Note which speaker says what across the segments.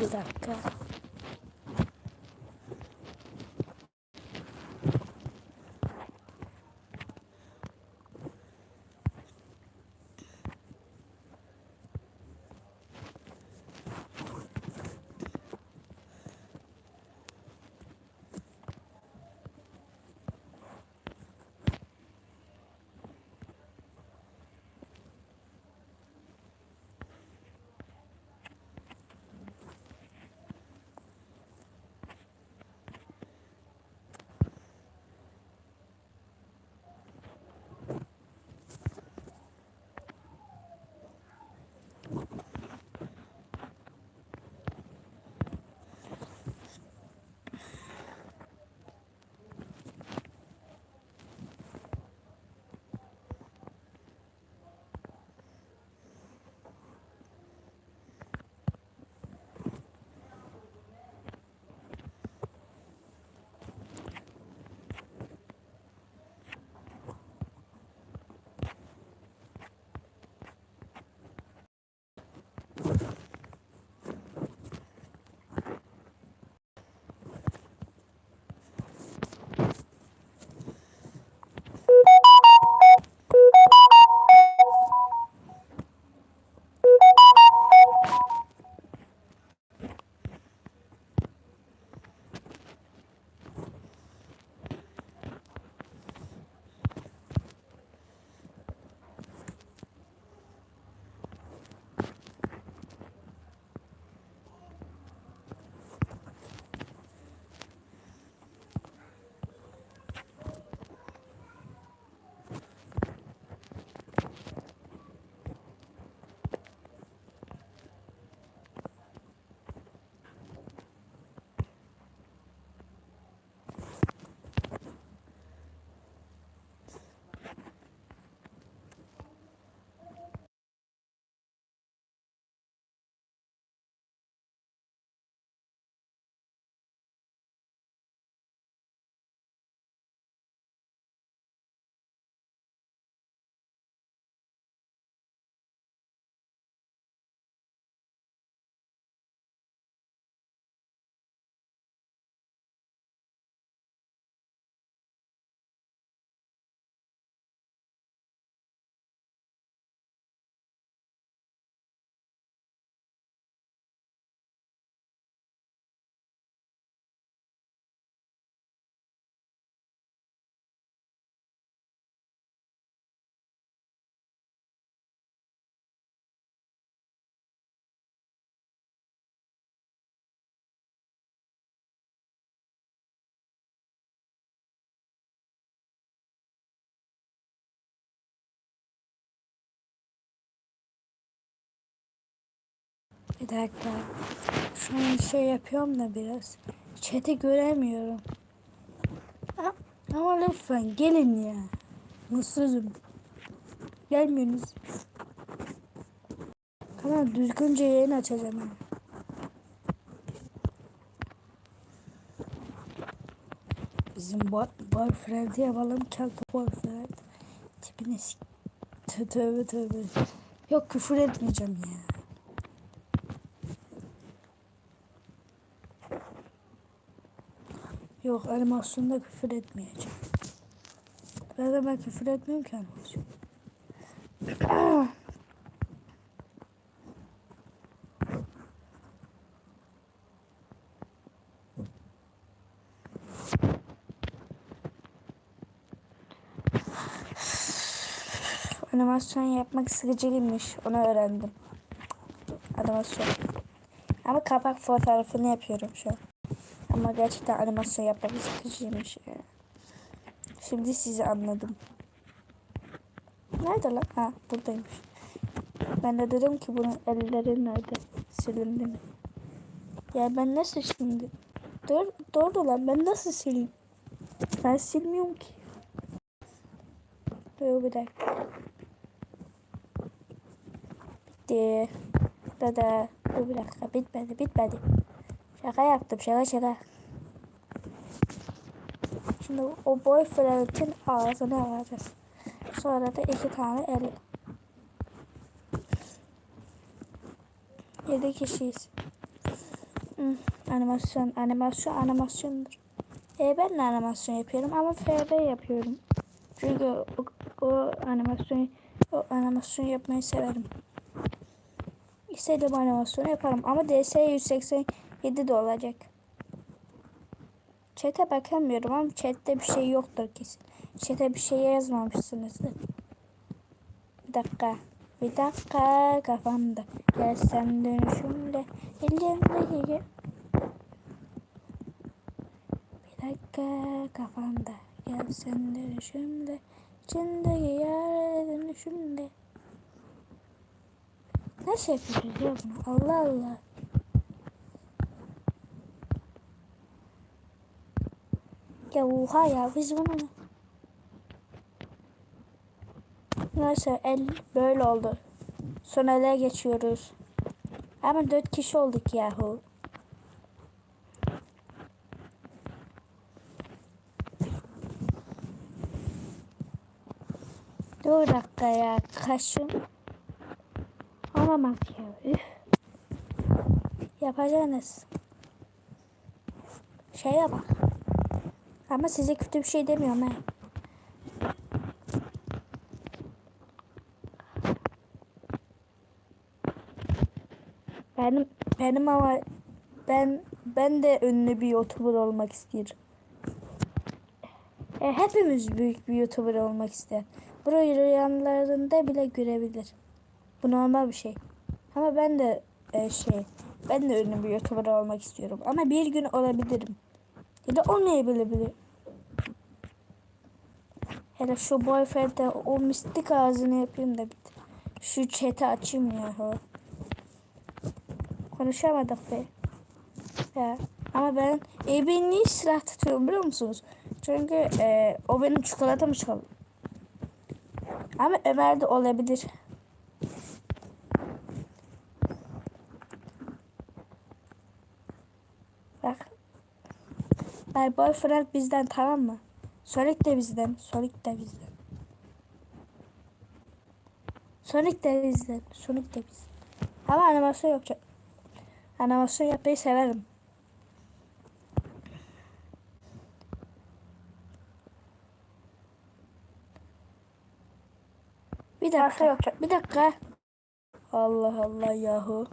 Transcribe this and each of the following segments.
Speaker 1: bir dakika. Bir dakika. Şu an şey yapıyorum da biraz. Chat'i göremiyorum. Ama lütfen gelin ya. Mutsuzum. Gelmiyorsunuz. Tamam düzgünce yayın açacağım. ben. Bizim boy, boyfriend'i yapalım. Kelto boyfriend. Tipine Tövbe tövbe. Yok küfür etmeyeceğim ya. Yok animasyonda küfür etmeyeceğim. Ben de ben küfür etmiyorum ki animasyon. Animasyon yapmak sıkıcıymış. Onu öğrendim. Animasyon. Ama kapak fotoğrafını yapıyorum şu an. Ama gerçekten animasyon yapmak sıkıcıymış. Şimdi sizi anladım. Nerede lan? Ha buradaymış. Ben de dedim ki bunun elleri nerede? Silindi mi? Ya ben nasıl şimdi? Doğru, doğru lan ben nasıl sileyim? Ben silmiyorum ki. Dur bir dakika. Bitti. Dada. Dur bir dakika bitmedi bitmedi. Şaka yaptım şaka şaka. Şimdi o boyfriend'in ağzını alacağız. Sonra da iki tane el. Yedi kişiyiz. Hmm, animasyon, animasyon, animasyondur. E ben de animasyon yapıyorum ama FB yapıyorum. Çünkü o, o animasyon o animasyon yapmayı severim. İstediğim animasyonu yaparım ama DS 187 de olacak. Chat'e bakamıyorum ama chat'te bir şey yoktur kesin. Chat'e bir şey yazmamışsınızdır. Bir dakika. Bir dakika kafamda. Gelsem dönüşümle. Elimde. Bir dakika kafamda. Gelsem dönüşümle. İçindeki yer dönüşümle. Nasıl yapıyoruz ya? Allah Allah. Ya oha ya biz bunu Neyse el böyle oldu. Son ele geçiyoruz. Ama dört kişi olduk yahu. Dur dakika ya. Kaşım. Olamaz ya. Üf. Yapacağınız. Şeye bak. Ama size kötü bir şey demiyorum ha. Benim benim ama ben ben de ünlü bir YouTuber olmak istiyorum. E, hepimiz büyük bir YouTuber olmak ister. Burayı rüyalarında bile görebilir. Bu normal bir şey. Ama ben de e, şey ben de ünlü bir YouTuber olmak istiyorum. Ama bir gün olabilirim. Ya da olmayabilir. Hele şu boyfriend'e o mistik ağzını yapayım da bitir. Şu chat'i açayım ya. Konuşamadık be. Ya. Ama ben e, ben niye silah tutuyorum biliyor musunuz? Çünkü e, o benim çikolatamı çaldı. Ama Ömer de olabilir. Bak. My boyfriend bizden tamam mı? Sonic de bizden. Sonic de bizden. Sonic de bizden. Sonic de bizden. Ama animasyon yapacak. Animasyon yapmayı severim. Bir dakika. Bir dakika. Allah Allah yahu.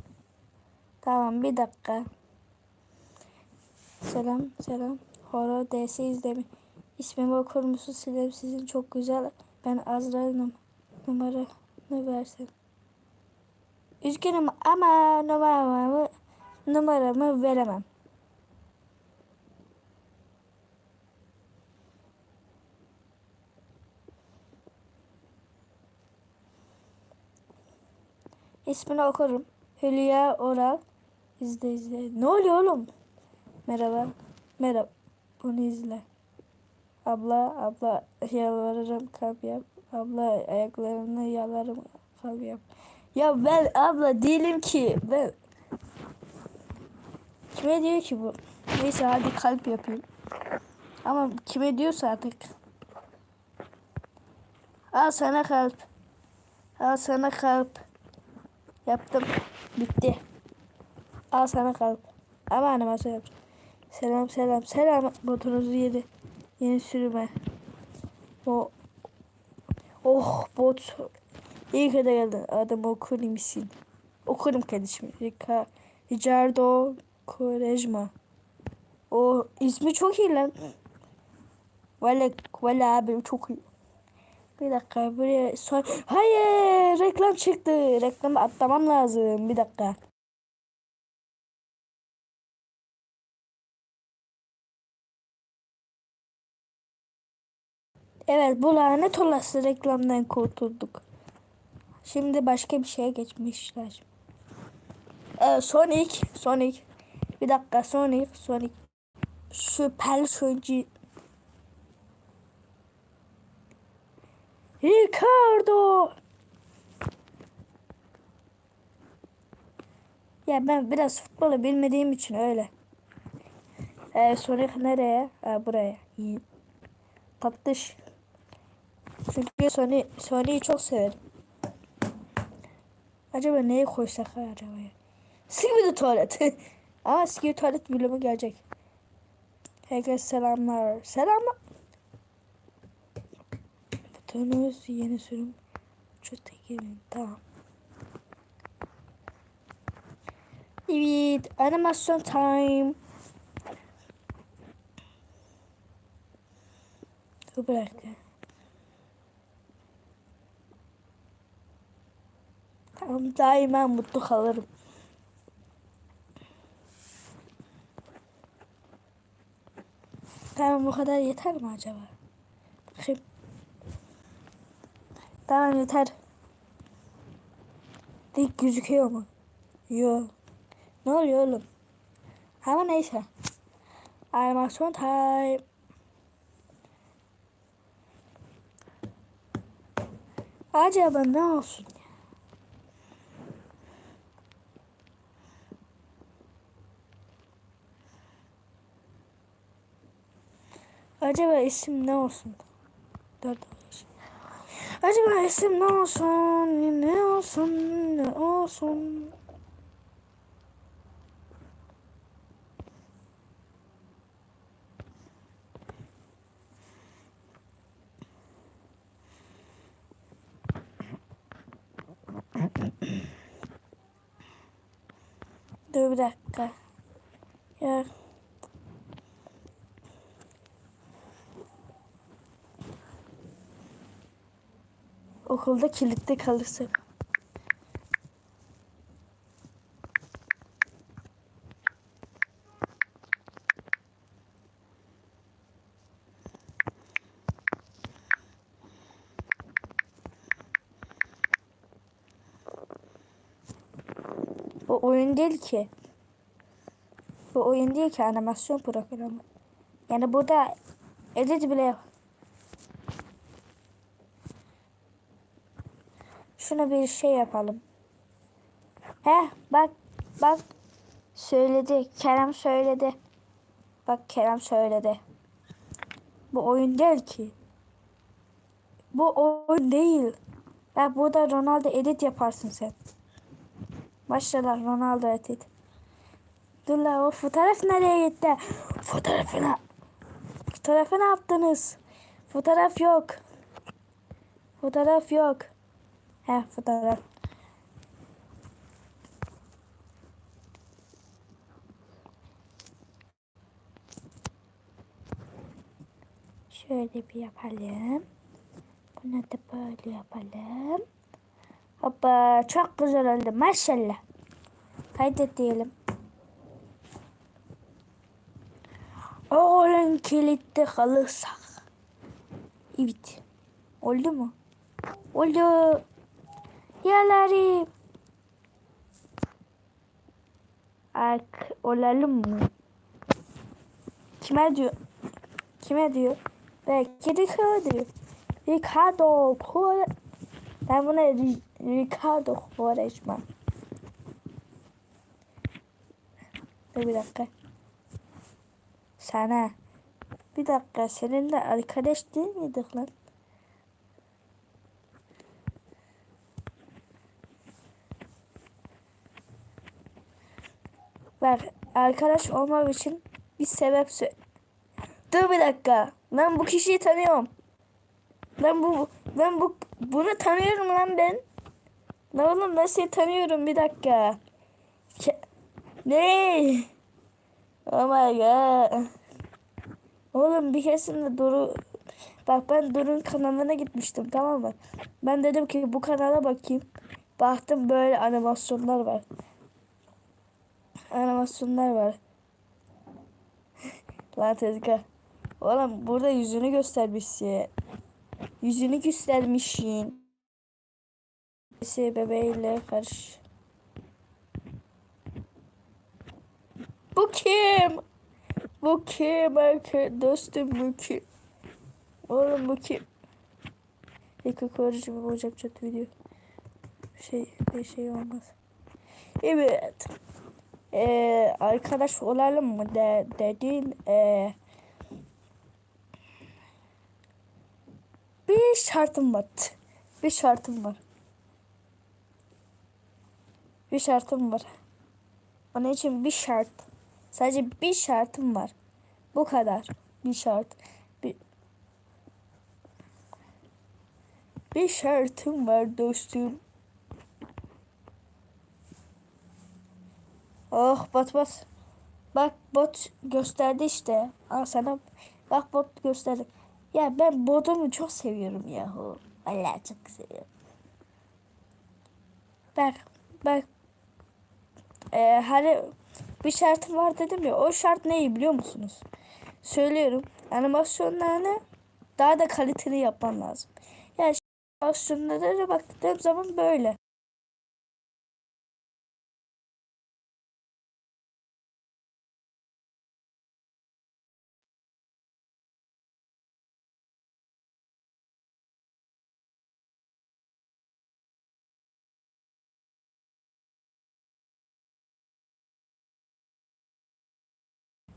Speaker 1: Tamam bir dakika. Selam selam. Horror DS izlemi. İsmimi okur musun? Silem sizin çok güzel. Ben Azra'nın numaranı versin. Üzgünüm ama numaramı numaramı veremem. İsmini okurum. Hülya Oral. İzle izle. Ne oluyor oğlum? Merhaba. Merhaba. Bunu izle. Abla, abla yalvarırım kalp yap. Abla ayaklarını yalarım kalp yap. Ya ben abla değilim ki. Ben Kime diyor ki bu? Neyse hadi kalp yapayım. Ama kime diyorsa artık. Al sana kalp. Al sana kalp. Yaptım. Bitti. Al sana kalp. Ama animasyon yapacağım. Selam selam selam botunuzu yedi. Yeni sürüme. O Oh bot. İyi ki de geldin. Adam okur misin? Okurum kardeşim. Rika, Ricardo Quaresma. O ismi çok iyi lan. Valla valla abi çok iyi. Bir dakika buraya son... Hayır reklam çıktı. Reklamı atlamam lazım. Bir dakika. Evet bu lanet olası reklamdan kurtulduk. Şimdi başka bir şeye geçmişler. Ee, Sonic, Sonic. Bir dakika Sonic, Sonic. Süper Sonic. Ricardo. Ya ben biraz futbolu bilmediğim için öyle. Ee, Sonic nereye? Ee, buraya. İyi. Tatlış. Çünkü Sony Sony'yi çok severim. Acaba neyi koysak acaba ya? De tuvalet. Aa skill tuvalet bölümü gelecek. Herkese selamlar. Selamlar. Butonuz yeni sürüm. Çok tekirin. Tamam. Evet. Animasyon time. Dur bir Tamam daima mutlu kalırım. Tamam bu kadar yeter mi acaba? Bakayım. Tamam yeter. Dik gözüküyor mu? Yok. Ne oluyor oğlum? Ama neyse. Animasyon time. Acaba ne olsun Acaba isim ne olsun? Dört. Acaba isim ne olsun? Ne olsun? Ne olsun? Dur bir dakika. Ya. Okulda kilitli kalırsak. Bu oyun değil ki. Bu oyun değil ki animasyon programı. Yani burada edit bile yok. Şuna bir şey yapalım. He bak bak söyledi. Kerem söyledi. Bak Kerem söyledi. Bu oyun değil ki. Bu oyun değil. Bak burada Ronaldo edit yaparsın sen. Maşallah Ronaldo edit. Dur la o fotoğraf nereye gitti? Fotoğrafına. Fotoğrafı ne yaptınız? Fotoğraf yok. Fotoğraf yok. He fotoğraf. Şöyle bir yapalım. Bunu da böyle yapalım. Hoppa çok güzel oldu maşallah. Kaydet diyelim. Oğlum kilitli kalırsak. Evet. Oldu mu? Oldu. Yalarım. Ak olalım mı? Kime diyor? Kime diyor? Belki Ricardo diyor. Ricardo Kore... Ben buna Ri- Ricardo Quaresma. Dur bir dakika. Sana. Bir dakika seninle arkadaş değil miydik lan? Bak arkadaş olmak için bir sebep sö- Dur bir dakika. Ben bu kişiyi tanıyorum. Ben bu ben bu bunu tanıyorum lan ben. Lan oğlum ben seni tanıyorum bir dakika. Ne? Oh my god. Oğlum bir keresinde Duru Bak ben Duru'nun kanalına gitmiştim tamam mı? Ben dedim ki bu kanala bakayım. Baktım böyle animasyonlar var. Animasyonlar var. Lan tezgah. Oğlum burada yüzünü göstermişsin. Yüzünü göstermişsin. Şey bebeğiyle karış. Bu kim? Bu kim? Dostum bu kim? Oğlum bu kim? İlk koruyucu olacak chat video. Şey bir şey olmaz. Evet. Ee, arkadaş olalım mı de, dedin. Ee, bir şartım var. Bir şartım var. Bir şartım var. Onun için bir şart. Sadece bir şartım var. Bu kadar. Bir şart. Bir, bir şartım var dostum. Oh bot bot. Bak bot gösterdi işte. Al sana. Bak bot gösterdi. Ya ben botumu çok seviyorum yahu. Vallahi çok seviyorum. Bak bak. Ee, hani bir şartım var dedim ya. O şart neyi biliyor musunuz? Söylüyorum. Animasyonlarını daha da kaliteli yapman lazım. Yani animasyonlara baktığım zaman böyle.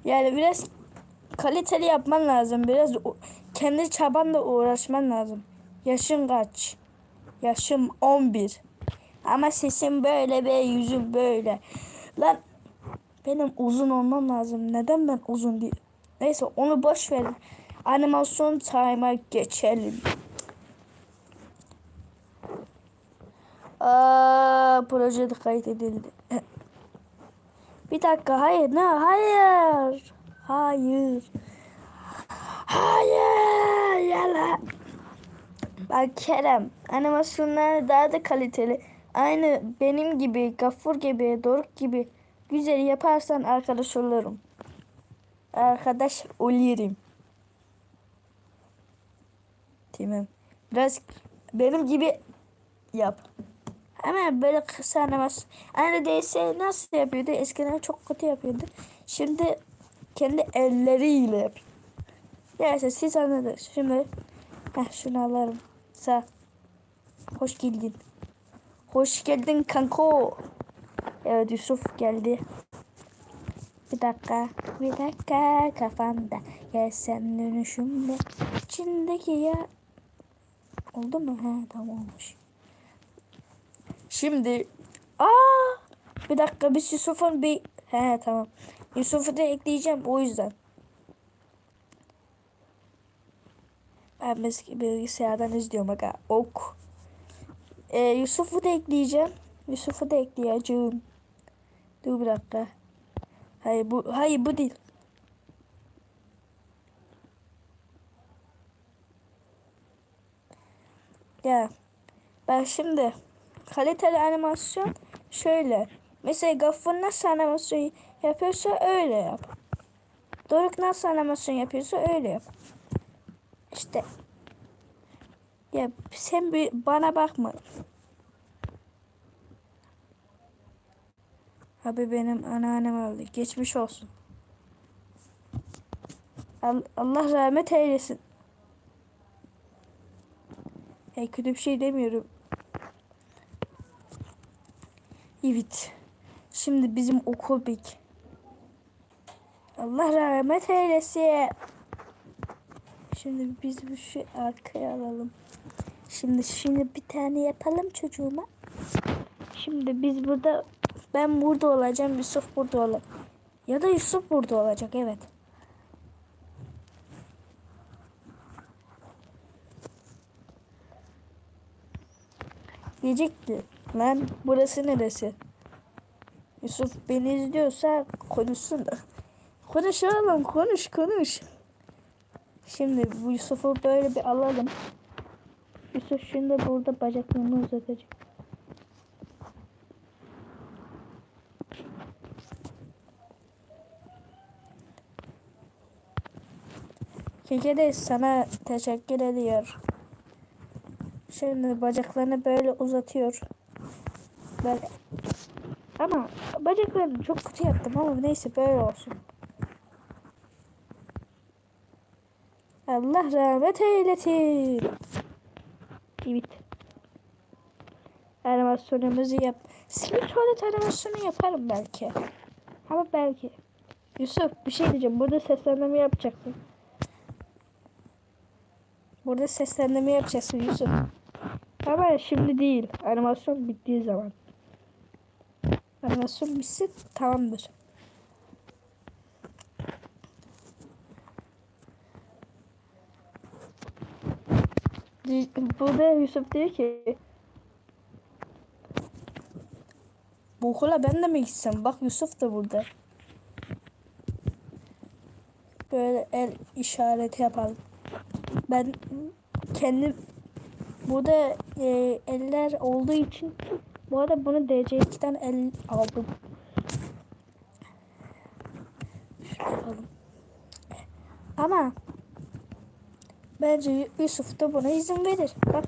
Speaker 1: Yani biraz kaliteli yapman lazım. Biraz kendi çabanla uğraşman lazım. Yaşın kaç? Yaşım 11. Ama sesim böyle ve yüzüm böyle. Lan benim uzun olmam lazım. Neden ben uzun değil? Neyse onu boş verin. Animasyon time'a geçelim. Aa, projede kaydedildi. Bir dakika hayır ne hayır. Hayır. Hayır yala. Bak Kerem animasyonlar daha da kaliteli. Aynı benim gibi Gafur gibi Doruk gibi güzel yaparsan arkadaş olurum. Arkadaş olurum. Tamam. Biraz benim gibi yap. Hemen böyle kısa animasyon. Aynı DS nasıl yapıyordu? Eskiden çok kötü yapıyordu. Şimdi kendi elleriyle yapıyor. Neyse siz anladınız. Şimdi heh, şunu alırım. Sağ. Hoş geldin. Hoş geldin kanko. Evet Yusuf geldi. Bir dakika, bir dakika kafamda. Gel sen dönüşümde. İçindeki ya. Oldu mu? He tamam olmuş. Şimdi aa bir dakika biz Yusuf'un bir he tamam. Yusuf'u da ekleyeceğim o yüzden. Ben eski bilgisayardan izliyorum aga. Ok. Ee, Yusuf'u da ekleyeceğim. Yusuf'u da ekleyeceğim. Dur bir dakika. Hayır bu hayır bu değil. Ya ben şimdi kaliteli animasyon şöyle. Mesela Gaffur nasıl animasyon yapıyorsa öyle yap. Doruk nasıl animasyon yapıyorsa öyle yap. İşte ya sen bir bana bakma. Abi benim anneannem öldü. Geçmiş olsun. Al- Allah rahmet eylesin. Hey, kötü bir şey demiyorum. Evet. Şimdi bizim okul bik. Allah rahmet eylesin. Şimdi biz bu şu arkaya alalım. Şimdi şimdi bir tane yapalım çocuğuma. Şimdi biz burada ben burada olacağım. Yusuf burada olacak. Ya da Yusuf burada olacak evet. Diyecekti. Lan burası neresi? Yusuf beni izliyorsa konuşsun da. Konuş oğlum konuş konuş. Şimdi bu Yusuf'u böyle bir alalım. Yusuf şimdi burada bacaklarını uzatacak. Keke de sana teşekkür ediyor. Şimdi bacaklarını böyle uzatıyor. Böyle. Ama bacaklarını çok kötü yaptım ama neyse böyle olsun. Allah rahmet eylesin. Evet. Animasyonumuzu yap. Sivil tuvalet animasyonu yaparım belki. Ama belki. Yusuf bir şey diyeceğim. Burada seslendirme yapacaksın. Burada seslendirme yapacaksın Yusuf. Ama şimdi değil. Animasyon bittiği zaman. Arada sürmüşsün tamamdır. Burada Yusuf diyor ki Bu okula ben de mi gitsem? Bak Yusuf da burada. Böyle el işareti yapalım. Ben kendim burada e, eller olduğu için bu arada bunu DC2'den el aldım. Ama bence Yusuf da buna izin verir. Bak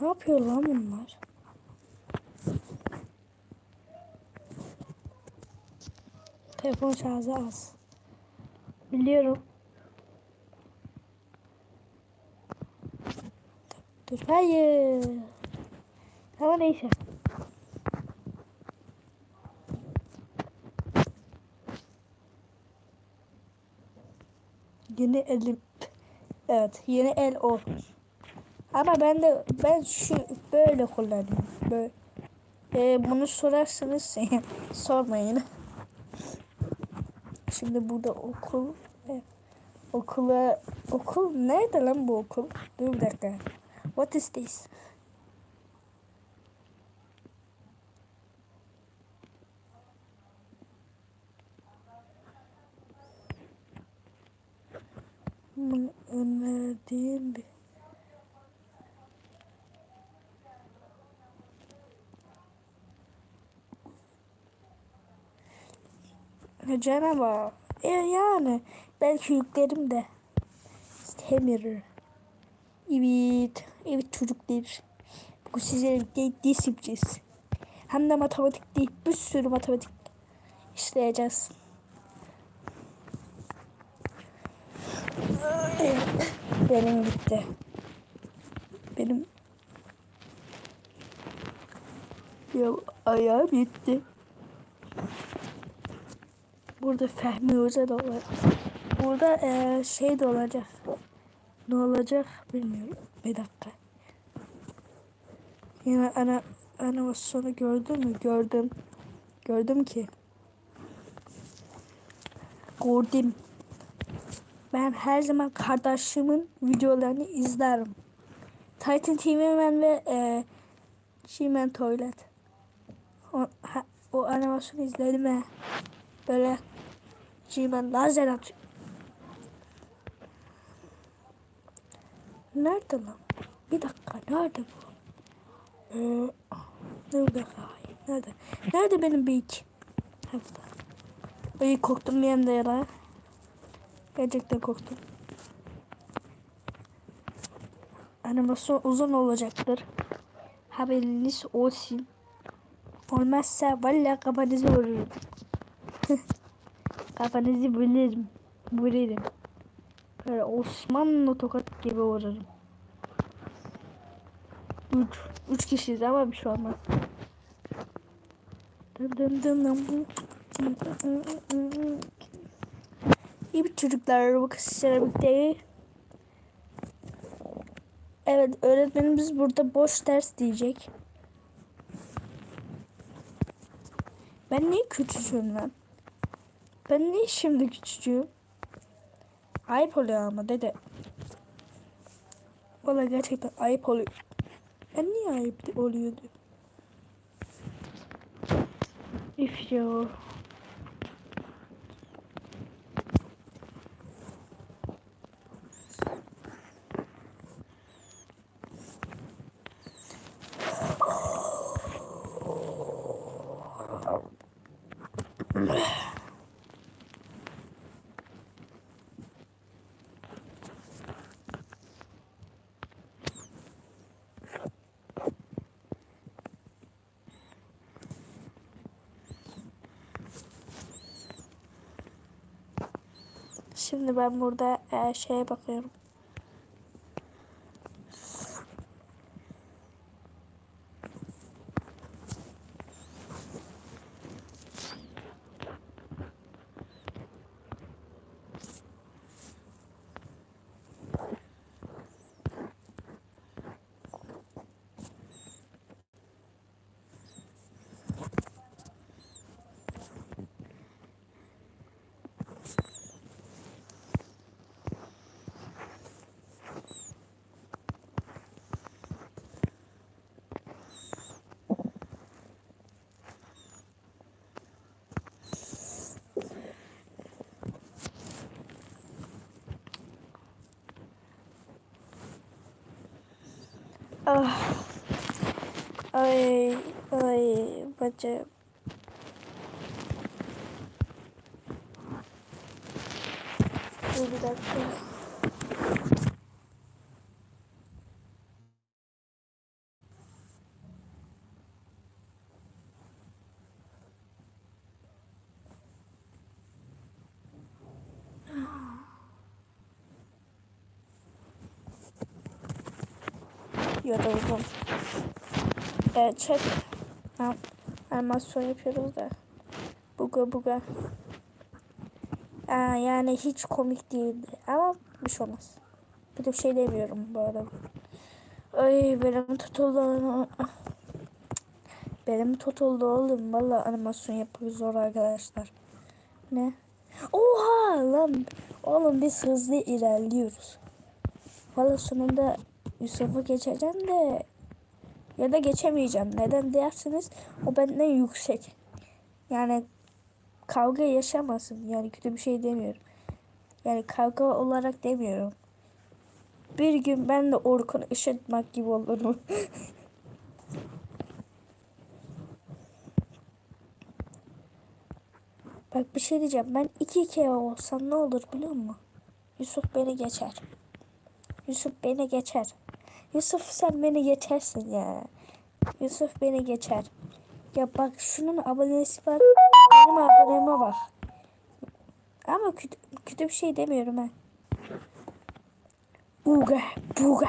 Speaker 1: Ne yapıyor lan bunlar? Telefon şarjı az. Biliyorum. Dur hayır. Ama neyse. Yeni elim. Evet, yeni el o. Ama ben de ben şu böyle kullanıyorum. Böyle. Ee, bunu sorarsanız sormayın. Şimdi burada okul okula okul nerede lan bu okul? Dur bir dakika. What is this? Önerdiğim bir Canavar. E yani belki yüklerim de istemiyor. Evet. Evet çocuklar. Bu size birlikte ders yapacağız. Hem de matematik değil. Bir sürü matematik işleyeceğiz. Benim gitti. Benim ya ayağım gitti. Burada Fehmi Hoca da var. Burada eee, şey de olacak. Ne olacak bilmiyorum. Bir dakika. Yine ana animasyonu gördün mü? Gördüm. Gördüm ki. Gördüm. Ben her zaman kardeşimin videolarını izlerim. Titan TV Man ve e, She-Man Toilet. O, ha, o animasyonu izledim he. Böyle She-Man lazer atıyor. Nerede lan? Bir dakika nerede bu? Ee, nerede hayır nerede? Nerede benim büyük? Ha burada. Ay korktum bir anda ya. Gerçekten korktum. Animasyon uzun olacaktır. Haberiniz olsun. Olmazsa valla kafanızı vururum. Kafanızı bölerim. Vururum. Böyle Osmanlı tokat gibi vururum. Üç. Üç kişiyiz ama bir şey olmaz. Dım dım dım. İyi bir çocuklar bakın sizlerle birlikte. Evet öğretmenimiz burada boş ders diyecek. Ben niye küçücüğüm lan? Ben niye şimdi küçücüğüm? Ayıp oluyor ama dede. Valla gerçekten ayıp oluyor. Ben niye ayıp oluyordu? Üf ya. Şimdi ben burada e, şeye bakıyorum. Ah. Ay ay bacım. Dur bir dakika. Yoruldum. Gerçek ha, animasyon yapıyoruz da. Buga buga. Aa, yani hiç komik değildi. Ama bir şey olmaz. Bir de şey demiyorum bu arada. Ay benim tutuldu. Benim tutuldu oğlum. Valla animasyon yapıyoruz zor arkadaşlar. Ne? Oha lan. Oğlum biz hızlı ilerliyoruz. Valla sonunda Yusuf'u geçeceğim de ya da geçemeyeceğim. Neden dersiniz? O benden yüksek. Yani kavga yaşamasın. Yani kötü bir şey demiyorum. Yani kavga olarak demiyorum. Bir gün ben de Orkun Işıtmak gibi olurum. Bak bir şey diyeceğim. Ben iki kere olsam ne olur biliyor musun? Yusuf beni geçer. Yusuf beni geçer. Yusuf sen beni geçersin ya. Yusuf beni geçer. Ya bak şunun abonesi var. Benim aboneme bak. Ama kötü, kötü bir şey demiyorum ha. Buga, buga.